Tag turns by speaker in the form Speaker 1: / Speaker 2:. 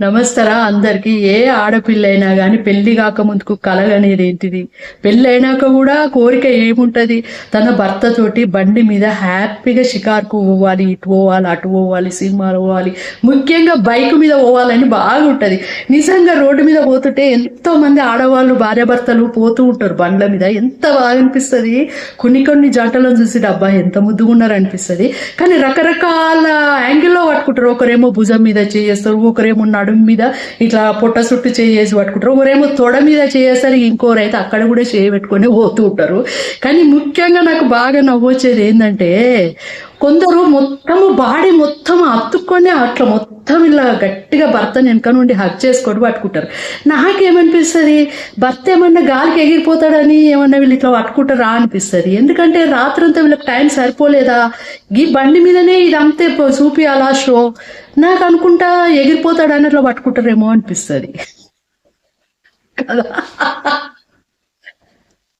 Speaker 1: నమస్తరా అందరికి. ఏ ఆడపిల్ల అయినా కానీ పెళ్ళి కాక ముందుకు కలగనేది ఏంటిది? పెళ్ళి అయినాక కూడా కోరిక ఏముంటది? తన భర్తతోటి బండి మీద హ్యాపీగా షికార్కు పోవాలి ఇటు పోవాలి అటు పోవాలి సినిమాలు పోవాలి. ముఖ్యంగా బైక్ మీద పోవాలని బాగుంటది. నిజంగా రోడ్డు మీద పోతుంటే ఎంతో మంది ఆడవాళ్ళు భార్యాభర్తలు పోతూ ఉంటారు బండ్ల మీద. ఎంత బాగా అనిపిస్తుంది కొన్ని కొన్ని జంటలను చూసి డబ్బా ఎంత ముద్దుగా అనిపిస్తుంది కానీ రకరకాల పట్టుకుంటారు. ఒకరేమో భుజం మీద చేస్తారు ఒకరేమో నడుము మీద ఇట్లా పొట్ట చుట్టూ చేసి పట్టుకుంటారు. ఒకరేమో తొడ మీద చేస్తారు ఇంకోరైతే అక్కడ కూడా చేయబెట్టుకొని పోతూ ఉంటారు. కానీ ముఖ్యంగా నాకు బాగా నవ్వొచ్చేది ఏంటంటే కొందరు మొత్తము బాడీ మొత్తం అతుక్కొని అట్లా మొత్తం ఇలా గట్టిగా భర్తని వెనక నుండి హక్ చేసుకొని పట్టుకుంటారు. నాకేమనిపిస్తుంది? భర్త ఏమన్నా గాలికి ఎగిరిపోతాడని ఏమన్నా వీళ్ళు ఇట్లా పట్టుకుంటారా అనిపిస్తుంది. ఎందుకంటే రాత్రంతా వీళ్ళకి టైం సరిపోలేదా? ఈ బండి మీదనే ఇది అంతే చూపియాలా షో? నాకు అనుకుంటా ఎగిరిపోతాడని అట్లా పట్టుకుంటారేమో అనిపిస్తుంది. కదా?